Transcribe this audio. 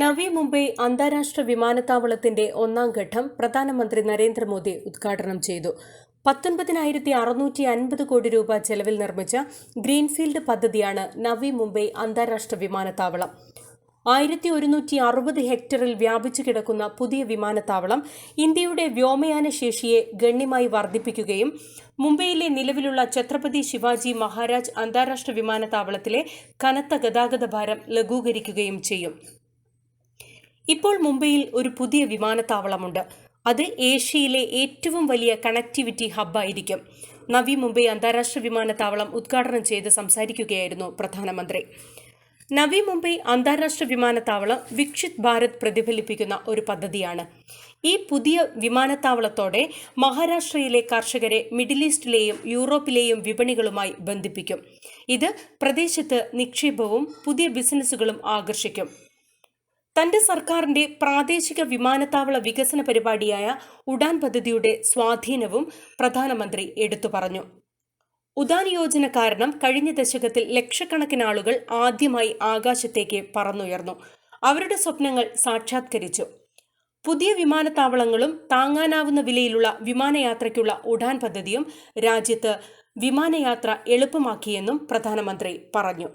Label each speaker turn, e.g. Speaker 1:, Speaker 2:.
Speaker 1: നവി മുംബൈ അന്താരാഷ്ട്ര വിമാനത്താവളത്തിന്റെ ഒന്നാം ഘട്ടം പ്രധാനമന്ത്രി നരേന്ദ്രമോദി ഉദ്ഘാടനം ചെയ്തു പത്തൊൻപതിനായിരത്തി അറുന്നൂറ്റി അൻപത് കോടി രൂപ ചെലവിൽ നിർമ്മിച്ച ഗ്രീൻഫീൽഡ് പദ്ധതിയാണ് നവി മുംബൈ അന്താരാഷ്ട്ര വിമാനത്താവളം ആയിരത്തി ഒരുന്നൂറ്റി അറുപത് ഹെക്ടറിൽ വ്യാപിച്ചു കിടക്കുന്ന പുതിയ വിമാനത്താവളം ഇന്ത്യയുടെ വ്യോമയാന ശേഷിയെ ഗണ്യമായി വർദ്ധിപ്പിക്കുകയും മുംബൈയിലെ നിലവിലുള്ള ഛത്രപതി ശിവാജി മഹാരാജ് അന്താരാഷ്ട്ര വിമാനത്താവളത്തിലെ കനത്ത ഗതാഗത ഭാരം ലഘൂകരിക്കുകയും ചെയ്യും ഇപ്പോൾ മുംബൈയിൽ ഒരു പുതിയ വിമാനത്താവളമുണ്ട് അത് ഏഷ്യയിലെ ഏറ്റവും വലിയ കണക്ടിവിറ്റി ഹബ്ബായിരിക്കും നവി മുംബൈ അന്താരാഷ്ട്ര വിമാനത്താവളം ഉദ്ഘാടനം ചെയ്ത് സംസാരിക്കുകയായിരുന്നു പ്രധാനമന്ത്രി നവി മുംബൈ അന്താരാഷ്ട്ര വിമാനത്താവളം വിക്ഷിത് ഭാരത് പ്രതിഫലിപ്പിക്കുന്ന ഒരു പദ്ധതിയാണ് ഈ പുതിയ വിമാനത്താവളത്തോടെ മഹാരാഷ്ട്രയിലെ കർഷകരെ മിഡിൽ ഈസ്റ്റിലെയും യൂറോപ്പിലെയും വിപണികളുമായി ബന്ധിപ്പിക്കും ഇത് പ്രദേശത്ത് നിക്ഷേപവും പുതിയ ബിസിനസ്സുകളും ആകർഷിക്കും തന്റെ സർക്കാരിന്റെ പ്രാദേശിക വിമാനത്താവള വികസന പരിപാടിയായ ഉഡാൻ പദ്ധതിയുടെ സ്വാധീനവും പ്രധാനമന്ത്രി എടുത്തു പറഞ്ഞു ഉദാൻ യോജന കാരണം കഴിഞ്ഞ ദശകത്തിൽ ലക്ഷക്കണക്കിന് ആളുകൾ ആദ്യമായി ആകാശത്തേക്ക് പറന്നുയർന്നു അവരുടെ സ്വപ്നങ്ങൾ സാക്ഷാത്കരിച്ചു പുതിയ വിമാനത്താവളങ്ങളും താങ്ങാനാവുന്ന വിലയിലുള്ള വിമാനയാത്രയ്ക്കുള്ള ഉഡാൻ പദ്ധതിയും രാജ്യത്ത് വിമാനയാത്ര എളുപ്പമാക്കിയെന്നും പ്രധാനമന്ത്രി പറഞ്ഞു